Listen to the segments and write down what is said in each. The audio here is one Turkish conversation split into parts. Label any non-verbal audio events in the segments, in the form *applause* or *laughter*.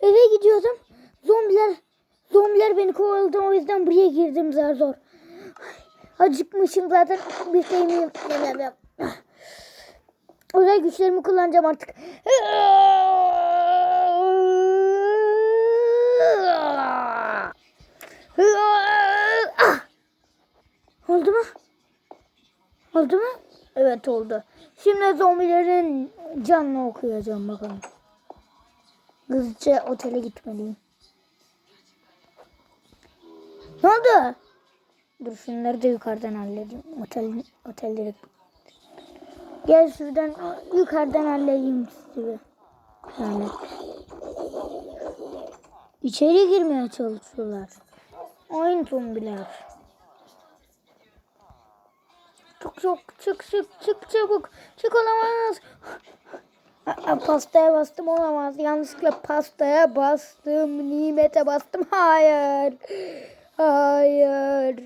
Eve gidiyordum. Zombiler zombiler beni kovaladı o yüzden buraya girdim zar zor. Acıkmışım zaten bir şeyimi yemem. Özel güçlerimi kullanacağım artık. Oldu mu? Oldu mu? Evet oldu. Şimdi zombilerin canını okuyacağım bakalım. Hızlıca otele gitmeliyim. Ne oldu? Dur şunları da yukarıdan halledeyim. Otel, otel direkt. Gel şuradan yukarıdan halledeyim sizi. Yani. İçeri girmeye çalışıyorlar. Aynı zombiler. Çok çok çık çık çık çabuk. Çık olamaz. Aa, Pastaya bastım olamaz. Yanlışlıkla pastaya bastım. Nimete bastım. Hayır. Hayır.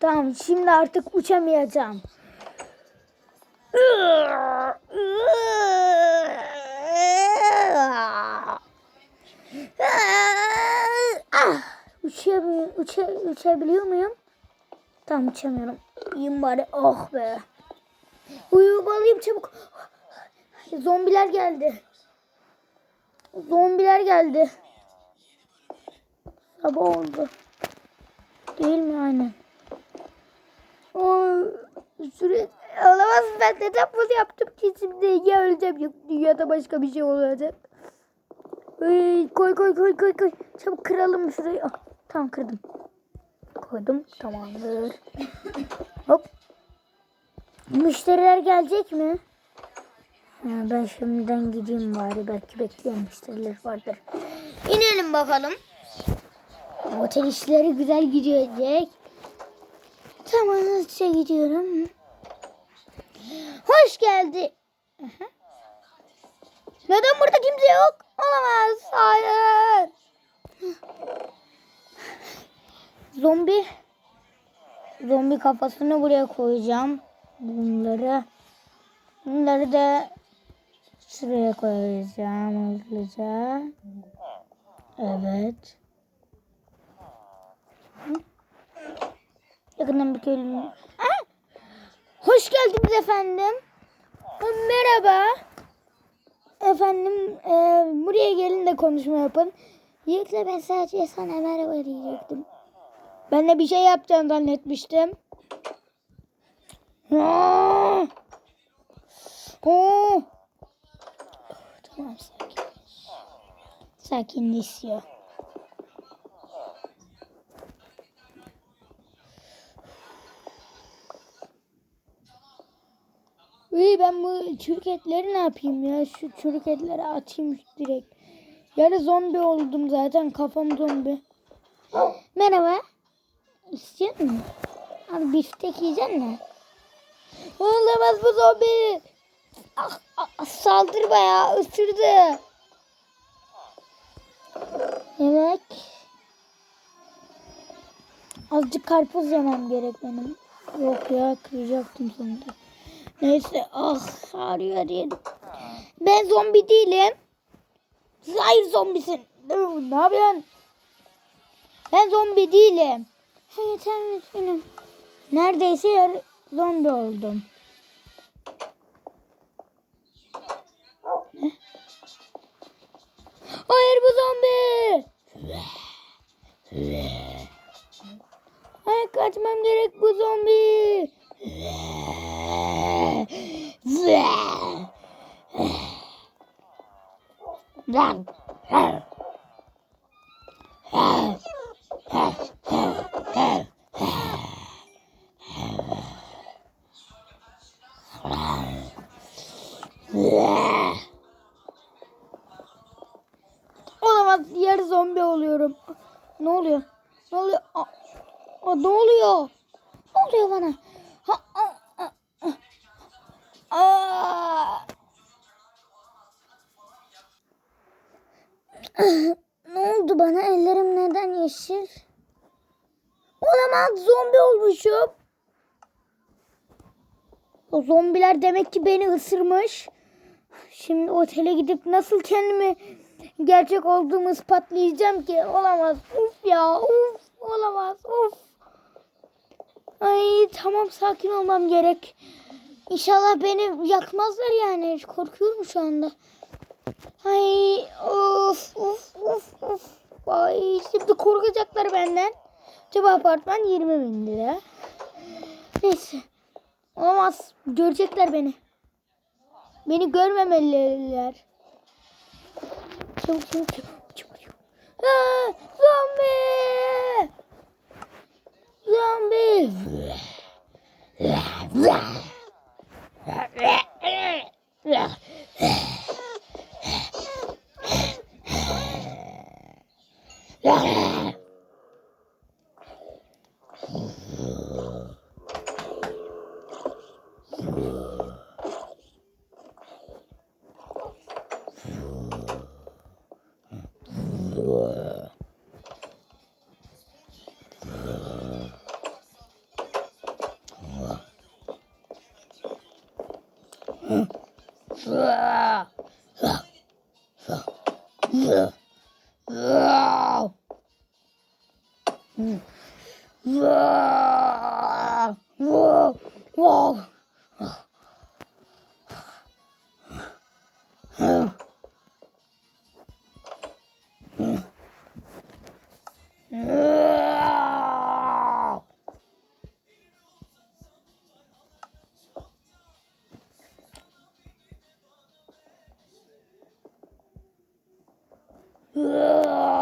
Tamam şimdi artık uçamayacağım. Ah, uçabiliyor, uça, uçabiliyor muyum? Tamam uçamıyorum. İyiyim bari. Oh be. Uyumalıyım çabuk. Zombiler geldi. Zombiler geldi. Sabah oldu. Değil mi aynen? O süre olamaz ben neden bunu yaptım ki şimdi ya öleceğim yok dünyada başka bir şey olacak. Ay, koy koy koy koy koy. Çabuk kıralım şurayı. Ah, tamam kırdım. Koydum. Tamamdır. Hop. Müşteriler gelecek mi? Ben şimdiden gideyim bari. Belki bekleyen müşteriler vardır. İnelim bakalım. Otel işleri güzel gidecek. Tamam hızlıca gidiyorum. Hoş geldi. Neden burada kimse yok? Olamaz. Hayır. Zombi. Zombi kafasını buraya koyacağım. Bunları. Bunları da şuraya koyacağım hızlıca. Evet. Yakından bir köylü. Aa! Hoş geldiniz efendim. Ha, Merhaba. Efendim e, buraya gelin de konuşma yapın. Yoksa ben sadece sana merhaba diyecektim. Ben de bir şey yapacağını zannetmiştim. Aa! Oo! Tamam sakin. Sakinleşiyor. Uy ben bu çürük etleri ne yapayım ya? Şu çürük etleri atayım direkt. Yarı zombi oldum zaten kafam zombi. Merhaba. İstiyor musun? Abi biftek yiyeceksin mi? Olamaz bu zombi. Ah, ah, saldır bayağı ısırdı. Yemek. Azıcık karpuz yemem gerek benim. Yok ya kıracaktım sonunda. Neyse ah ağrıyor diyelim. Ben zombi değilim. Hayır zombisin. Ne yapıyorsun? Ben zombi değilim. Evet evet benim. Neredeyse zombi oldum. Hayır bu zombi. Ay kaçmam gerek bu zombi. Lan. Olamaz yarı zombi oluyorum. Ne oluyor? Ne oluyor? Aa, aa, ne oluyor? Ne oluyor bana? Ha, aa, aa, aa. Ne oldu bana? Ellerim neden yeşil? Olamaz zombi olmuşum. O zombiler demek ki beni ısırmış. Şimdi otele gidip nasıl kendimi gerçek olduğumu ispatlayacağım ki olamaz. Uf ya uf olamaz uf. Ay tamam sakin olmam gerek. İnşallah beni yakmazlar yani. Korkuyorum şu anda. Ay of of of of. Ay şimdi korkacaklar benden. Acaba apartman 20 bin lira. Neyse. Olmaz. Görecekler beni. Beni görmemeliler. Çabuk çabuk çabuk çabuk. Aa, zombi! Zombi! Wow. Yeah.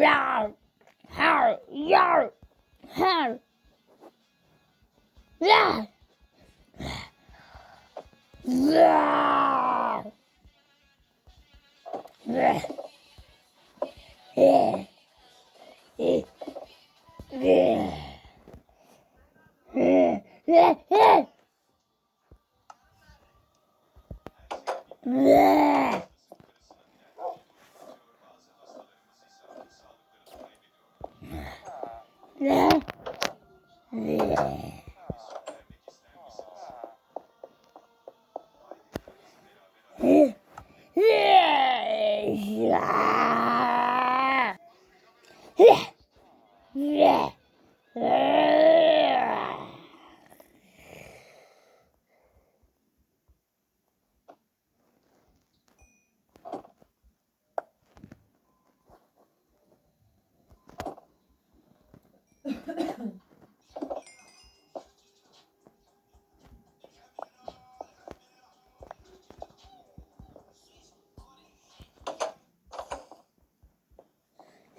Yar. Her. Yar. Her. Yar. Yar. Yar.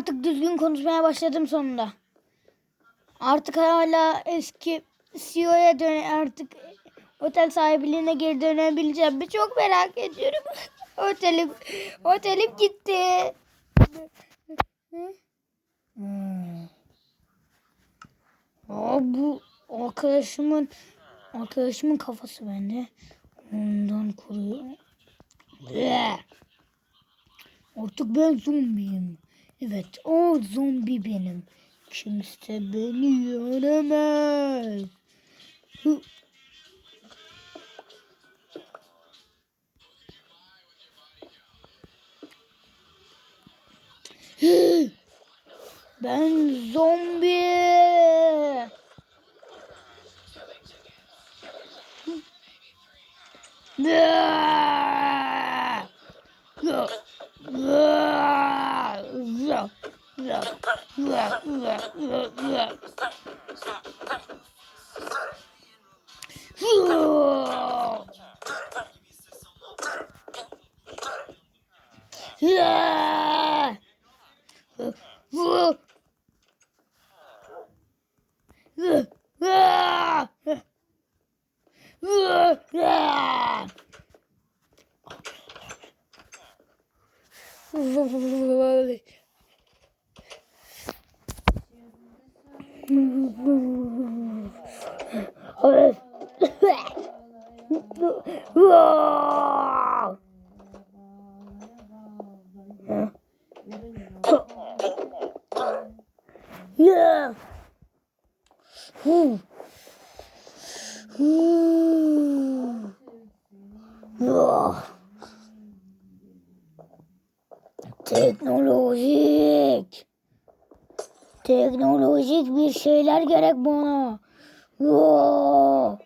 Artık düzgün konuşmaya başladım sonunda. Artık hala eski CEO'ya dön artık otel sahipliğine geri dönebileceğim? Çok merak ediyorum. *laughs* otelim otelim gitti. Hmm. Aa, bu arkadaşımın Arkadaşımın kafası bende. Ondan koruyor. Bleh. Artık ben zombiyim. Evet o zombi benim. Kimse beni yenemez. Hı. Ben zombi. Teknolojik. Teknolojik bir şeyler gerek bana. Yeah.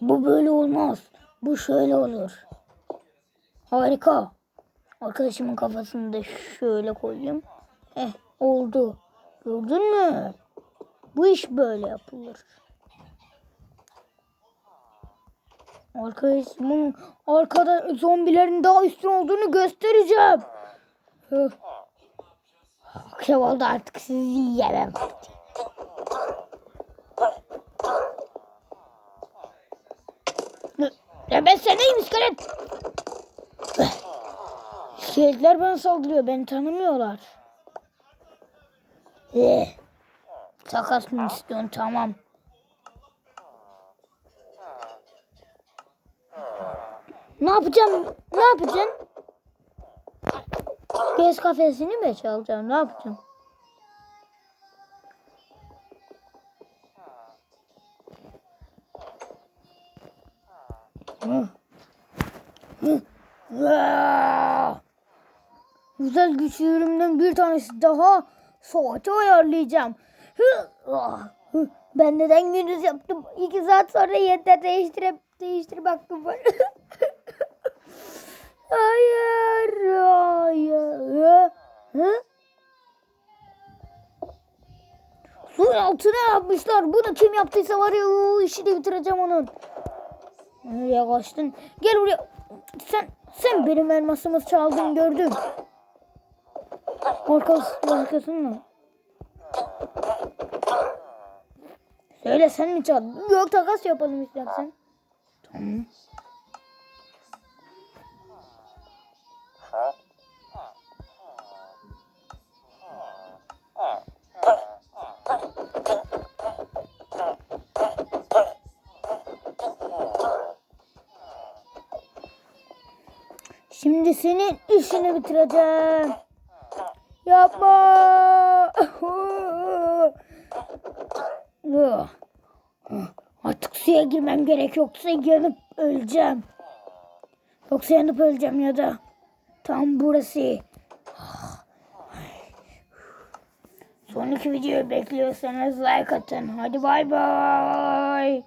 Bu böyle olmaz. Bu şöyle olur. Harika. Arkadaşımın kafasını da şöyle koyayım. Eh oldu. Gördün mü? Bu iş böyle yapılır. Arkadaşımın arkada zombilerin daha üstün olduğunu göstereceğim. Akşam oldu artık sizi yiyemem. Ya ben seneyim iskelet. İskeletler bana saldırıyor. Beni tanımıyorlar. Eh. Takas mı istiyorsun? Tamam. Ne yapacağım? Ne yapacaksın? Göz kafesini mi çalacağım? Ne yapacağım? Güzel güçlerimden bir tanesi daha saati ayarlayacağım. Ah. Ben neden gündüz yaptım? İki saat sonra yeter değiştirip değiştirip hakkım var. *laughs* hayır, hayır. Hı? Suyun altına yapmışlar. Bunu kim yaptıysa var ya o işi de bitireceğim onun. Nereye kaçtın? Gel buraya. Sen sen benim elmasımı çaldın gördüm. Arkası, arkasını. Söyle sen mi çaldın? Yok takas yapalım istersen. Tamam. Şimdi senin işini bitireceğim. Yapma. Artık suya girmem gerek yoksa yanıp öleceğim. Yoksa yanıp öleceğim ya da tam burası. Sonraki videoyu bekliyorsanız like atın. Hadi bay bay.